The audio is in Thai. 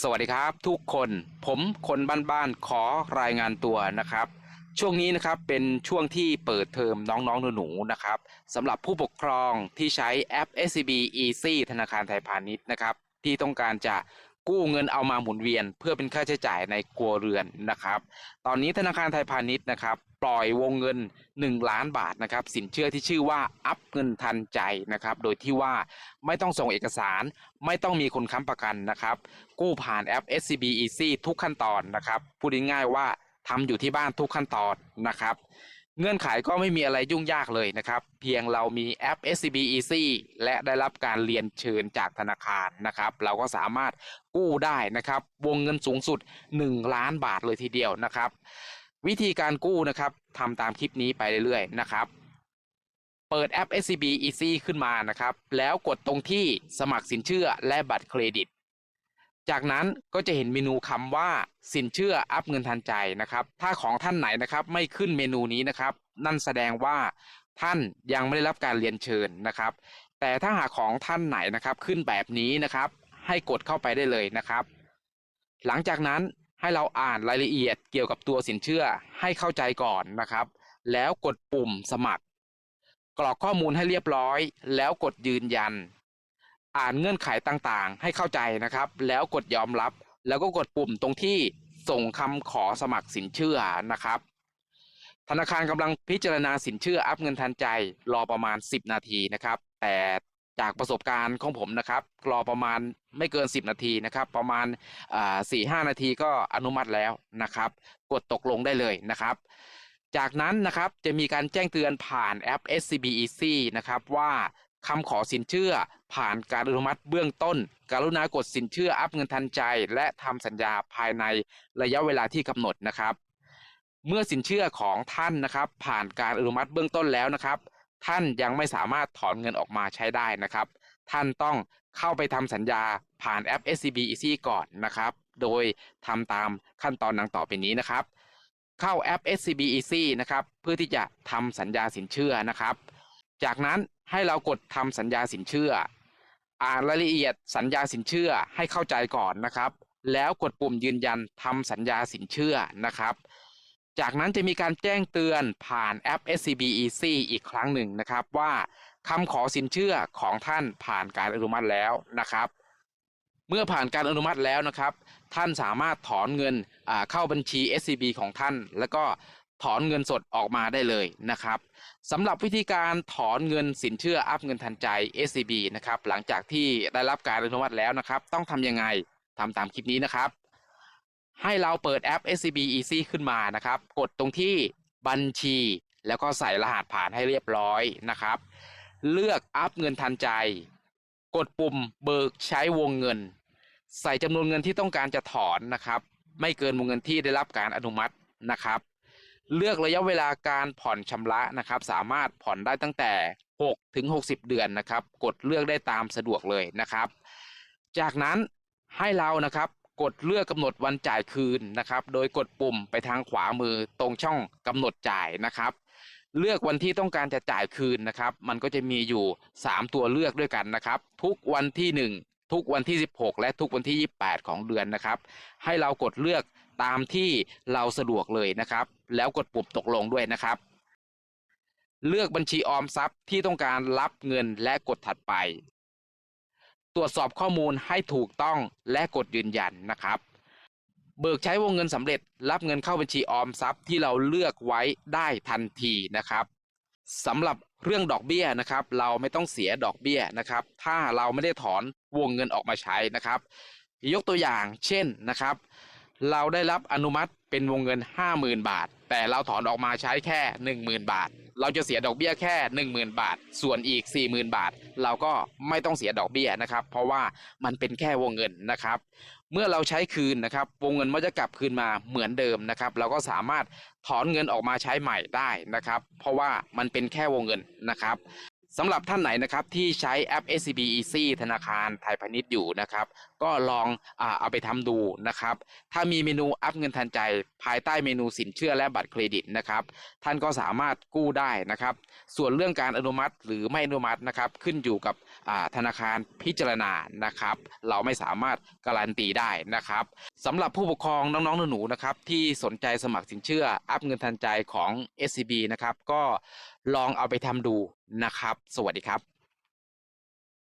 สวัสดีครับทุกคนผมคนบ้านๆขอรายงานตัวนะครับ ช่วงนี้นะครับเป็นช่วงที่เปิดเทอมน้องๆหนูๆนะครับสำหรับผู้ปกครองที่ใช้แอป SCB Easy ธนาคารไทยพาณิชย์นะครับ ที่ต้องการจะ กู้เงินเอามาหมุนเวียน เพื่อเป็นค่าใช้จ่ายในครัวเรือนนะครับ ตอนนี้ธนาคารไทยพาณิชย์นะครับปล่อยวงเงิน 1 ล้านบาทนะครับสินเชื่อที่ชื่อว่าอัพเงินทันใจนะครับโดยที่ว่าไม่ต้องส่งเอกสารไม่ต้องมีคนค้ำประกันนะครับกู้ผ่านแอป SCB Easy ทุกขั้นตอนนะครับพูดง่ายๆว่าทำอยู่ที่บ้านทุกขั้นตอนนะครับ เงื่อนไขก็ไม่มีอะไรยุ่งยากเลยนะครับ เพียงเรามีแอป SCB Easy และได้รับการเรียนเชิญจากธนาคารนะครับ เราก็สามารถกู้ได้นะครับ วงเงินสูงสุด 1 ล้านบาทเลยทีเดียวนะครับ วิธีการกู้นะครับทำตามคลิปนี้ไปเรื่อยๆนะครับ เปิดแอป SCB Easy ขึ้นมานะครับ แล้วกดตรงที่สมัครสินเชื่อและบัตรเครดิต จากนั้นก็จะเห็นเมนูคำว่าสินเชื่ออัพเงินทันใจนะครับ ถ้าของท่านไหนนะครับไม่ขึ้นเมนูนี้นะครับ นั่นแสดงว่าท่านยังไม่ได้รับการเรียนเชิญนะครับ แต่ถ้าหากของท่านไหนนะครับขึ้นแบบนี้นะครับ ให้กดเข้าไปได้เลยนะครับ หลังจากนั้นให้เราอ่านรายละเอียดเกี่ยวกับตัวสินเชื่อให้เข้าใจก่อนนะครับ แล้วกดปุ่มสมัคร กรอกข้อมูลให้เรียบร้อย แล้วกดยืนยัน อ่านเงื่อนไขต่างๆ ให้เข้าใจนะครับ แล้วกดยอมรับ แล้วก็กดปุ่มตรงที่ส่งคำขอสมัครสินเชื่อนะครับ ธนาคารกำลังพิจารณาสินเชื่ออัพเงินทันใจรอประมาณ 10 นาทีนะครับ แต่จากประสบการณ์ของผมนะครับ รอประมาณไม่เกิน 10 นาทีนะครับ ประมาณสี่ห้านาทีก็อนุมัติแล้วนะครับ กดตกลงได้เลยนะครับ จากนั้นนะครับจะมีการแจ้งเตือนผ่านแอป SCB Easy นะครับว่า คำขอสินเชื่อ ผ่านการอนุมัติเบื้องต้นกรุณากดสินเชื่ออัพเงินทันใจ และทำสัญญาภายในระยะเวลาที่กำหนดนะครับ เมื่อสินเชื่อของท่านนะครับ ผ่านการอนุมัติเบื้องต้นแล้วนะครับ ท่านยังไม่สามารถถอนเงินออกมาใช้ได้นะครับ ท่านต้องเข้าไปทำสัญญาผ่านแอป SCB Easy ก่อนนะครับ โดยทำตามขั้นตอนดังต่อไปนี้นะครับ เข้าแอป SCB Easy นะครับ เพื่อที่จะทำสัญญาสินเชื่อนะครับ จากนั้นให้เรากดทำสัญญาสินเชื่อ อ่านรายละเอียดสัญญาสินเชื่อให้เข้าใจก่อนนะครับ แล้วกดปุ่มยืนยันทำสัญญาสินเชื่อนะครับ จากนั้นจะมีการแจ้งเตือนผ่านแอป SCB Easy อีกครั้งหนึ่งนะครับว่าคำขอสินเชื่อของท่านผ่านการอนุมัติแล้วนะครับ เมื่อผ่านการอนุมัติแล้วนะครับ ท่านสามารถถอนเงินเข้าบัญชี SCB ของท่าน แล้วก็ ถอนเงินสดออกมาได้เลยนะครับสำหรับวิธีการถอนเงินสินเชื่ออัพเงินทันใจ SCB นะครับหลังจากที่ได้รับการอนุมัติแล้วนะครับ ต้องทำยังไงทำตามคลิปนี้นะครับ ให้เราเปิดแอป SCB Easy ขึ้นมานะครับ กดตรงที่บัญชี แล้วก็ใส่รหัสผ่านให้เรียบร้อยนะครับ เลือกอัพเงินทันใจ กดปุ่มเบิกใช้วงเงิน ใส่จำนวนเงินที่ต้องการจะถอนนะครับ ไม่เกินวงเงินที่ได้รับการอนุมัตินะครับ เลือกระยะเวลาการผ่อนชำระนะครับ สามารถผ่อนได้ตั้งแต่ 6 ถึง 60 เดือนนะครับ กดเลือกได้ตามสะดวกเลยนะครับ จากนั้นให้เรานะครับกดเลือกกำหนดวันจ่ายคืนนะครับ โดยกดปุ่มไปทางขวามือตรงช่องกำหนดจ่ายนะครับ เลือกวันที่ต้องการจะจ่ายคืนนะครับ มันก็จะมีอยู่ 3 ตัวเลือกด้วยกันนะครับ ทุกวันที่ 1 ทุกวันที่ 16 และทุกวันที่ 28 ของเดือนนะครับ ให้เรากดเลือก ตามที่เราสะดวกเลยนะครับ แล้วกดปุ่มตกลงด้วยนะครับ เลือกบัญชีออมทรัพย์ที่ต้องการรับเงินและกดถัดไป ตรวจสอบข้อมูลให้ถูกต้องและกดยืนยันนะครับเบิกใช้วงเงินสำเร็จรับเงินเข้าบัญชีออมทรัพย์ที่เราเลือกไว้ได้ทันทีนะครับสำหรับเรื่องดอกเบี้ยนะครับ เราไม่ต้องเสียดอกเบี้ยนะครับ ถ้าเราไม่ได้ถอนวงเงินออกมาใช้นะครับ ยกตัวอย่างเช่นนะครับ เราได้รับอนุมัติเป็นวงเงิน 50,000 บาท แต่เราถอนออกมาใช้แค่ 10,000 บาท เราจะเสียดอกเบี้ยแค่ 10,000 บาท ส่วนอีก 40,000 บาท เราก็ไม่ต้องเสียดอกเบี้ยนะครับ เพราะว่ามันเป็นแค่วงเงินนะครับ เมื่อเราใช้คืนนะครับ วงเงินมันจะกลับคืนมาเหมือนเดิมนะครับ เราก็สามารถถอนเงินออกมาใช้ใหม่ได้นะครับ เพราะว่ามันเป็นแค่วงเงินนะครับ สำหรับท่านไหนนะครับที่ใช้แอป SCB Easy ธนาคารไทยพาณิชย์อยู่นะครับ ก็ลองอเอาไปทำดูนะครับ ถ้ามีเมนูอัพเงินทันใจ ภายใต้เมนูสินเชื่อและบัตรเครดิตนะครับ ท่านก็สามารถกู้ได้นะครับ ส่วนเรื่องการอนุมัติหรือไม่อนุมัตินะครับ ขึ้นอยู่กับธนาคารพิจารณานะครับ เราไม่สามารถการันตีได้นะครับสำหรับผู้ปกครองน้องๆหนูๆนะครับที่สนใจสมัครสินเชื่ออัพเงินทันใจของ SCB นะครับก็ ลองเอาไปทำดูนะครับ สวัสดีครับ